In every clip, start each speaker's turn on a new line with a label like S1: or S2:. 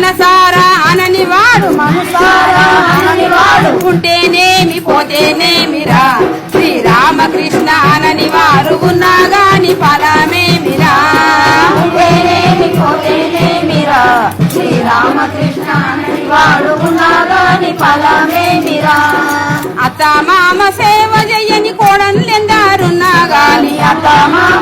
S1: మనసారా అనని వాడు
S2: మనసారా అనని
S1: ఉంటేనేమి పోతేనేమిరా శ్రీరామకృష్ణ అనని వారు ఉన్నా గాని ఫలమేమిరా
S2: ఉంటేనేమి పోతేనేమిరా శ్రీరామకృష్ణ అనని వాడు ఉన్నాగాని ఫలమేమిరా
S1: అత్త మామ సేవ చెయ్యని కోడన్లెందారున్నా గాని
S2: అత్త మామ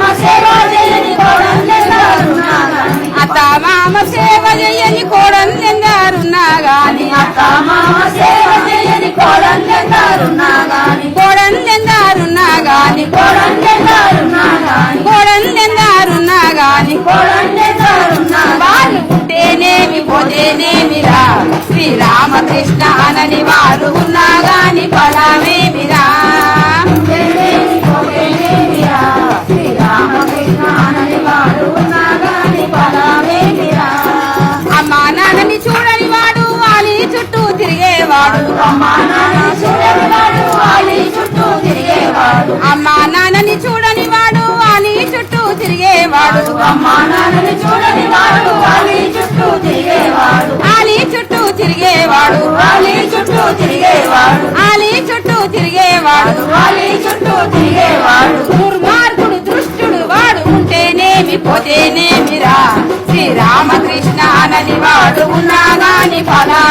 S1: కోడన్లెందారున్నా గాని కోడన్లెందారున్నా గాని వాళ్ళు పుట్టేనేమి పోతేనేమిరా శ్రీరామకృష్ణ అనని వారు అమ్మా
S2: నాన్న చూడని వాడు వాలి చుట్టూ తిరిగేవాడు.
S1: అమ్మా నాన్నని చూడని వాడు వాలి చుట్టూ తిరిగేవాడు.
S2: అమ్మా నాన్నని చూడని వాడు వాలి చుట్టూ తిరిగేవాడు.
S1: ఆలి చుట్టూ తిరిగేవాడు.
S2: చుట్టూ తిరిగేవాడు.
S1: ఆలి చుట్టూ తిరిగేవాడు.
S2: వాలి చుట్టూ తిరిగేవాడు.
S1: దుర్మార్గుడు దృష్టుడు వాడు ఉంటేనేమి పోతేనేమిరా? శ్రీరామకృష్ణ అనని వాడు ఉన్నా గాని ఫలమేమిరా